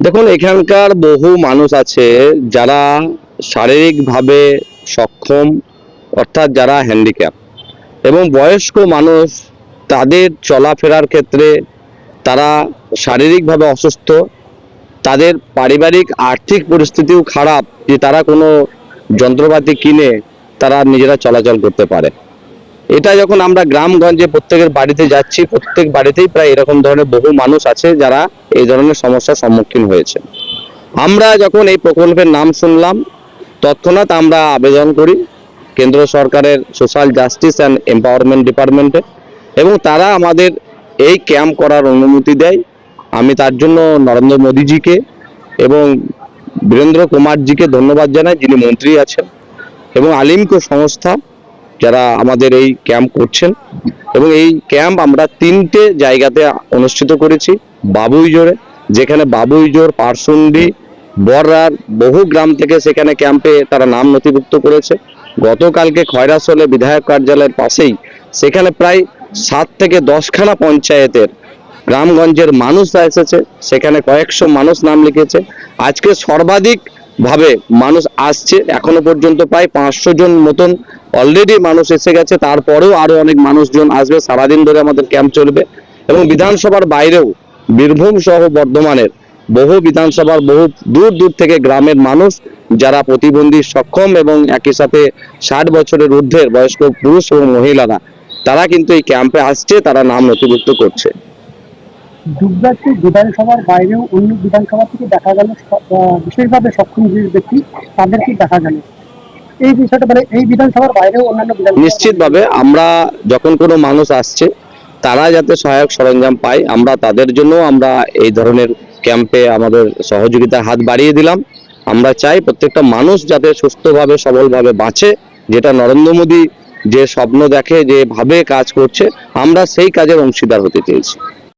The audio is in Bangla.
দেখুন, এখানকার বহু মানুষ আছে যারা শারীরিকভাবে সক্ষম, অর্থাৎ যারা হ্যান্ডিক্যাপ এবং বয়স্ক মানুষ তাদের চলাফেরার ক্ষেত্রে তারা শারীরিকভাবে অসুস্থ, তাদের পারিবারিক আর্থিক পরিস্থিতিও খারাপ যে তারা কোনো যন্ত্রপাতি কিনে তারা নিজেরা চলাচল করতে পারে। এটা যখন আমরা গ্রামগঞ্জে প্রত্যেকের বাড়িতে যাচ্ছি, প্রত্যেক বাড়িতেই প্রায় এরকম ধরনের বহু মানুষ আছে যারা এই ধরনের সমস্যার সম্মুখীন হয়েছে। আমরা যখন এই প্রকল্পের নাম শুনলাম, তৎক্ষণাৎ আমরা আবেদন করি কেন্দ্র সরকারের সোশ্যাল জাস্টিস অ্যান্ড এম্পাওয়ারমেন্ট ডিপার্টমেন্টে এবং তারা আমাদের এই ক্যাম্প করার অনুমতি দেয়। আমি তার জন্য নরেন্দ্র মোদীজিকে এবং বীরেন্দ্র কুমারজিকে ধন্যবাদ জানাই, যিনি মন্ত্রী আছেন এবং আলিমকো সংস্থা যারা আমাদের এই ক্যাম্প করছেন। এবং এই ক্যাম্প আমরা তিনটে জায়গাতে অনুষ্ঠিত করেছি বাবুইজোরে যেখানে বাবুইজোর পারসুন্ডি, বর্রার বহু গ্রাম থেকে সেখানে ক্যাম্পে তারা নাম নথিভুক্ত করেছে। গতকালকে খয়রাসলে বিধায়ক কার্যালয়ের পাশেই সেখানে প্রায় সাত থেকে দশখানা পঞ্চায়েতের গ্রামগঞ্জের মানুষরা এসেছে, সেখানে কয়েকশো মানুষ নাম লিখেছে। আজকে সর্বাধিক ভাবে মানুষ আসছে, এখনও পর্যন্ত প্রায় পাঁচশো জন মতন অলরেডি মানুষ এসে গেছে, তারপরেও আরও অনেক মানুষজন আসবে, সারাদিন ধরে আমাদের ক্যাম্প চলবে। এবং বিধানসভার বাইরেও বীরভূম সহ বর্ধমানের বহু বিধানসভার বহু দূর দূর থেকে গ্রামের মানুষ, যারা প্রতিবন্ধী, সক্ষম এবং একই সাথে ষাট বছরের ঊর্ধ্বের বয়স্ক পুরুষ এবং মহিলারা, তারা কিন্তু এই ক্যাম্পে আসছে, তারা নাম নথিভুক্ত করছে। দুর্গাপুর বিধানসভার বাইরেও অন্য বিধানসভা থেকে দেখা গেল বিশেষভাবে সক্ষম ব্যক্তি তাদেরকে দেখা গেল। এই বিষয়টা মানে এই বিধানসভার বাইরেও অন্যান্য নিশ্চিতভাবে আমরা যখন কোনো মানুষ আসছে, তারা যাতে সহায়ক সরঞ্জাম পায়, আমরা তাদের জন্য আমরা এই ধরনের ক্যাম্পে আমাদের সহযোগিতার হাত বাড়িয়ে দিলাম। আমরা চাই প্রত্যেকটা মানুষ যাতে সুস্থভাবে, সবলভাবে বাঁচে, যেটা নরেন্দ্র মোদী যে স্বপ্ন দেখে যেভাবে কাজ করছে, আমরা সেই কাজের অংশীদার হতে চেয়েছি।